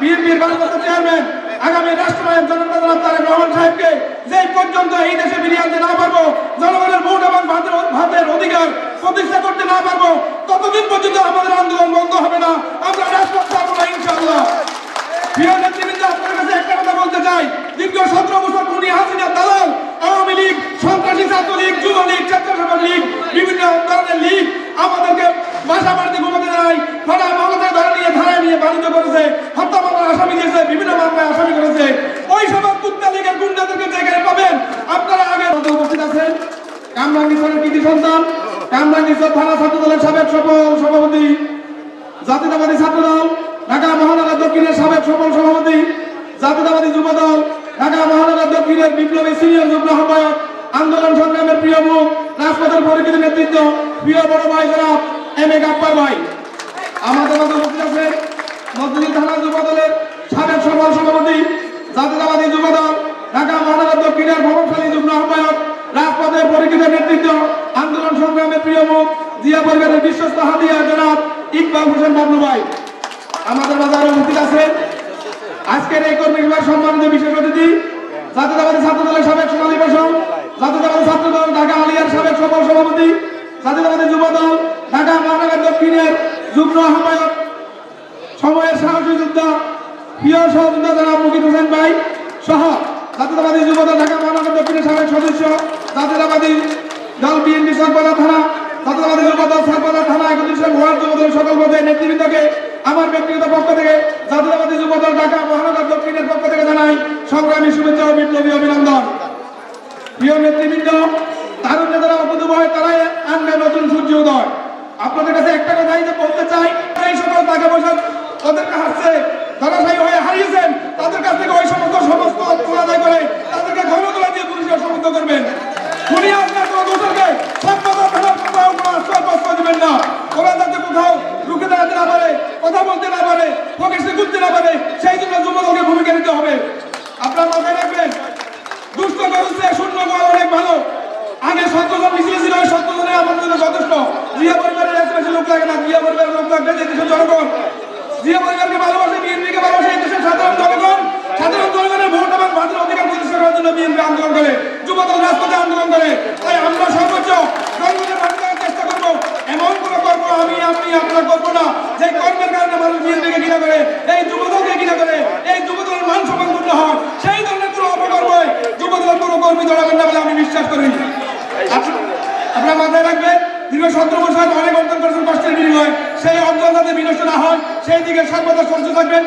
বিএনপির ভারপ্রাপ্ত চেয়ারম্যান, আগামী রাষ্ট্রনায়ক জনতা দল তারেক রহমান সাহেবকে যে পর্যন্ত এই দেশে ফিরিয়ে আনতে না পারব, জনগণের ভোট এবং ভাতের ভাতের অধিকার প্রতিষ্ঠা করতে না পারব, ততদিন পর্যন্ত আমাদের আন্দোলন বন্ধ হবে না। আমরা রাজপথ থাকব না ইনশাআল্লাহ। প্রিয় নেতৃবৃন্দ, আপনার কাছে একটা কথা বলতে চাই। দীর্ঘ সতেরো বছর খুনি হাসিনা ওই কুত্তা লীগের গুন্ডাদেরকে যেখানে পাবেন, আপনারা আগে উপস্থিত আছেন। কামরাঙ্গি সরের কৃতি সন্তান, কামরাঙ্গি সর থানা ছাত্র দলের সাবেক সফল সভাপতি, জাতীয়তাবাদী ছাত্রদল, ঢাকা মহানগর দক্ষিণের সাবেক সফল সভাপতি, জাতীয়তাবাদী যুবদল ঢাকা মহানগর দক্ষিণের বিপ্লবী সিনিয়র যুগ্ম আহ্বায়ক, আন্দোলন সংগ্রামের প্রিয় মুখ, রাজপথের পরিচিত নেতৃত্ব, প্রিয় বড় ভাই জনাব এম এ গাপ্পার ভাই। আমাদের মধ্যে উপস্থিত আছেন মধ্যদিন থানা যুবদলের সাবেক সফল সভাপতি জাতীয়তাবাদী যুবদল, ঢাকা মহানগর দক্ষিণের প্রভাবশালী যুগ্ম আহ্বায়ক, রাজপথের পরিচিত নেতৃত্ব, আন্দোলন সংগ্রামের প্রিয় মুখ, জিয়া পরিবারের বিশ্বস্ত হাতিয়া জনাব ইকবাল হোসেন বাবলু ভাই। আমাদের আরও উপস্থিত আছে আজকের এই কর্মী সভার সম্মানিত বিশেষ অতিথি, জাতীয়তাবাদী ছাত্র দলের সাবেক সোনালী বসন জাতীয়তাবাদী ছাত্র দল ঢাকা আলিয়ার সাবেক সফল সভাপতি, জাতীয়তাবাদী যুব দল ঢাকা মহানগর দক্ষিণের যুগ্ম আহ্বায়ক, সময়ের সাহসী যোদ্ধা প্রিয় সহযোদ্ধা জনাব মুকিত হোসেন ভাই সহ জাতীয়তাবাদী যুব দল, ঢাকা মহানগর দক্ষিণের সাবেক সদস্য, জাতীয়তাবাদী দল, বিএনপি সরকার থানা, জাতীয়তাবাদী যুব দল সরকার থানা, একত্রিশ ওয়ার্ড যুব দল সকল পর্যায়ের নেতৃবৃন্দকে আমার ব্যক্তিগত পক্ষ থেকে জাতীয়তাবাদী যুব দল, ঢাকা মহানগর দক্ষিণের পক্ষ থেকে জানাই সংগ্রামী শুভেচ্ছা ও বিপ্লবী অভিনন্দন। প্রিয় নেতৃবৃন্দ তারুণ্য যারা অবধ হয় তারাই আনবে নতুন সূর্য উদয়। আপনাদের কাছে একটা কথাই যে বলতে চাই সকল টাকা পয়সা ওদেরকে হাসছে ধরাশায়ী হারিয়েছেন তাদের কাছ থেকে ওই সমস্ত সমস্ত অর্থ আদায় করে তাদেরকে ঘন দিয়ে পুলিশের সমুদ্র করবেন। আপনার না। কোথাও কথা বলতে না সেই জন্য ভূমিকা নিতে হবে। আপনার রাখবেন অনেক ভালো। আগে আমাদের জন্য যথেষ্ট। জিয়া পরিবারের না পরিবারের জনগণ জিয়া পরিবারকে ভালোবাসে আন্দোলন করে, যুবদল রাজপথে আন্দোলন করে। আমরা সর্বোচ্চ আপনারা করে, এই যুবদলকে ঘৃণা করে, এই যুবদলের মান হয়, সেই ধরনের কোনো অপকর্ম কর্মী জড়াবেন না বলে আমি বিশ্বাস করি আপ- আপনারা মাথায় রাখবেন, দীর্ঘ সতেরো বছর অনেক অর্জন করেছেন কষ্টের বিনিময় সেই অঞ্চল যাতে বিনষ্ট না হয় সেই দিকে সর্বদা সচেতন থাকবেন।